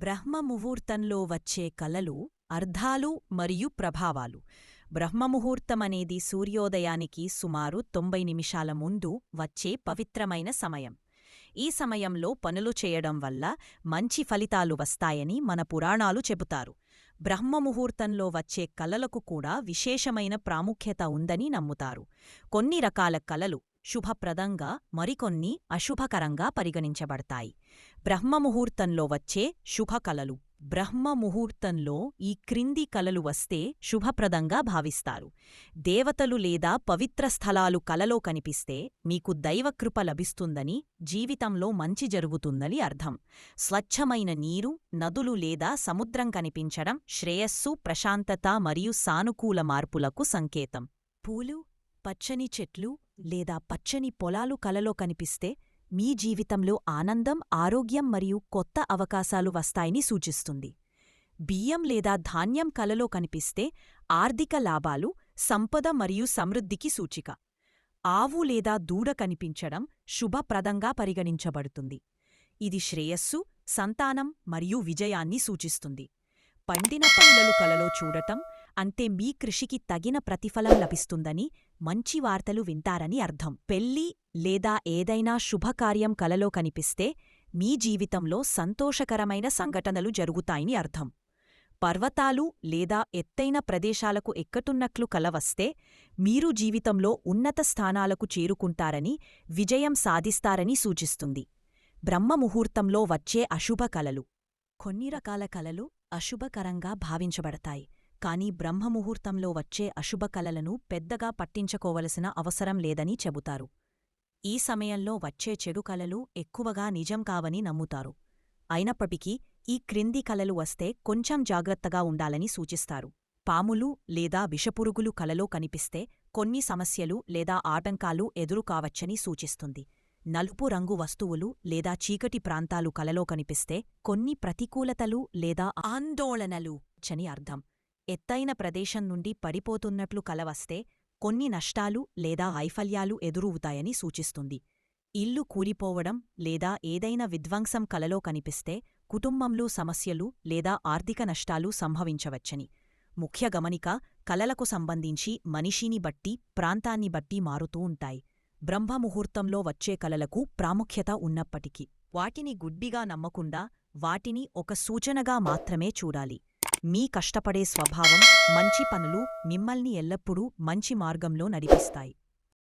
బ్రహ్మముహూర్తంలో వచ్చే కలలు అర్థాలు మరియు ప్రభావాలు. బ్రహ్మముహూర్తమనేది సూర్యోదయానికి సుమారు తొంభై నిమిషాల ముందు వచ్చే పవిత్రమైన సమయం. ఈ సమయంలో పనులు చేయడం వల్ల మంచి ఫలితాలు వస్తాయని మన పురాణాలు చెబుతారు. బ్రహ్మముహూర్తంలో వచ్చే కలలకు కూడా విశేషమైన ప్రాముఖ్యత ఉందని నమ్ముతారు. కొన్ని రకాల కలలు శుభప్రదంగా మరికొన్ని అశుభకరంగా పరిగణించబడతాయి. బ్రహ్మముహూర్తంలో వచ్చే శుభకలలు. బ్రహ్మముహూర్తంలో ఈ క్రింది కలలు వస్తే శుభప్రదంగా భావిస్తారు. దేవతలు లేదా పవిత్ర స్థలాలు కలలో కనిపిస్తే మీకు దైవకృప లభిస్తుందని జీవితంలో మంచి జరుగుతుందని అర్థం. స్వచ్ఛమైన నీరు నదులు లేదా సముద్రం కనిపించడం శ్రేయస్సు ప్రశాంతత మరియు సానుకూల మార్పులకు సంకేతం. పూలు పచ్చని చెట్లు లేదా పచ్చని పొలాలు కలలో కనిపిస్తే మీ జీవితంలో ఆనందం ఆరోగ్యం మరియు కొత్త అవకాశాలు వస్తాయని సూచిస్తుంది. బియ్యం లేదా ధాన్యం కలలో కనిపిస్తే ఆర్థిక లాభాలు సంపద మరియు సమృద్ధికి సూచిక. ఆవు లేదా దూడ కనిపించడం శుభప్రదంగా పరిగణించబడుతుంది. ఇది శ్రేయస్సు సంతానం మరియు విజయాన్ని సూచిస్తుంది. పండిన పండ్లలు కలలో చూడటం అంతే మీ కృషికి తగిన ప్రతిఫలం లభిస్తుందని మంచి వార్తలు వింటారని అర్థం. పెళ్ళి లేదా ఏదైనా శుభకార్యం కలలో కనిపిస్తే మీ జీవితంలో సంతోషకరమైన సంఘటనలు జరుగుతాయని అర్థం. పర్వతాలు లేదా ఎత్తైన ప్రదేశాలకు ఎక్కటున్నట్లు కలవస్తే మీరు జీవితంలో ఉన్నత స్థానాలకు చేరుకుంటారని విజయం సాధిస్తారని సూచిస్తుంది. బ్రహ్మముహూర్తంలో వచ్చే అశుభ కలలు. కొన్ని రకాల కలలు అశుభకరంగా భావించబడతాయి. కాని బ్రహ్మముహూర్తంలో వచ్చే అశుభ కలలను పెద్దగా పట్టించుకోవలసిన అవసరం లేదని చెబుతారు. ఈ సమయంలో వచ్చే చెడు కలలు ఎక్కువగా నిజం కావని నమ్ముతారు. అయినప్పటికీ ఈ క్రింది కలలు వస్తే కొంచెం జాగ్రత్తగా ఉండాలని సూచిస్తారు. పాములు లేదా విషపురుగులు కలలో కనిపిస్తే కొన్ని సమస్యలు లేదా ఆటంకాలు ఎదురు కావచ్చని సూచిస్తుంది. నలుపు రంగు వస్తువులు లేదా చీకటి ప్రాంతాలు కలలో కనిపిస్తే కొన్ని ప్రతికూలతలు లేదా ఆందోళనలు చని అర్థం. ఎత్తైన ప్రదేశం నుండి పడిపోతున్నట్లు కలవస్తే కొన్ని నష్టాలు లేదా వైఫల్యాలు ఎదురవుతాయని సూచిస్తుంది. ఇల్లు కూలిపోవడం లేదా ఏదైనా విధ్వంసం కలలో కనిపిస్తే కుటుంబంలో సమస్యలు లేదా ఆర్థిక నష్టాలు సంభవించవచ్చని. ముఖ్య గమనిక కలలకు సంబంధించి మనిషిని బట్టి ప్రాంతాన్ని బట్టి మారుతూ ఉంటాయి. బ్రహ్మముహూర్తంలో వచ్చే కలలకు ప్రాముఖ్యత ఉన్నప్పటికీ వాటిని గుడ్డిగా నమ్మకుండా వాటిని ఒక సూచనగా మాత్రమే చూడాలి. మీ కష్టపడే స్వభావం మంచి పనులు మిమ్మల్ని ఎల్లప్పుడూ మంచి మార్గంలో నడిపిస్తాయి.